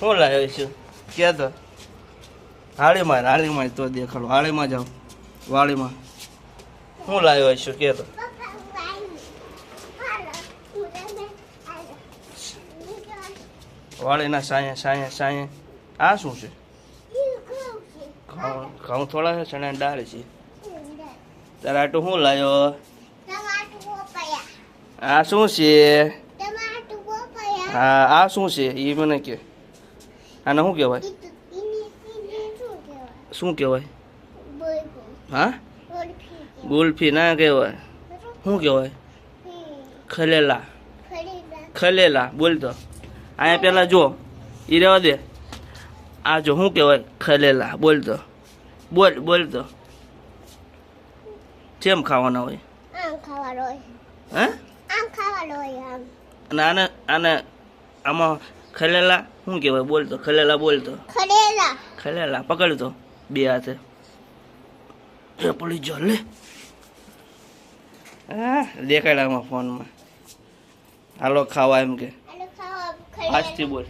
શું લાવ્યો છું? કે તો. હાળીમાં હાળીમાં તો દેખાડો. હાળીમાં જાઓ. વાળીમાં. શું લાવ્યો છું કે તો. વાળીના સાયે સાયે સાયે. આ શું છે? ઘઉં થોડા છે ચણા દાળ છે. તારા આટું શું લાવ્યો આ શું છે? હા આ શું છે? એ મને કે. આને શું કહેવાય? શું કહેવાય? હા? ગુલ્ફી ના કહેવાય. શું કહેવાય? ખલેલા. ખલેલા. બોલ તો. અહીંયા પેલા જો. એ રહેવા દે. આ જો શું કહેવાય? ખલેલા. બોલ તો. બોલ બોલ તો. કેમ ખાવાના હોય હા ખાવાનો હોય? હે? આમ ખાવાનો હોય આમ. અને આને આને આમાં ખલેલા શું કહેવાય બોલતો ખલેલા બોલ તો. ખલેલા. પકડતો બે હાથે. પડી જો લે. હા દેખાડામાં ફોનમાં. હાલો ખાવા એમ કે. ખડેલા બોલ.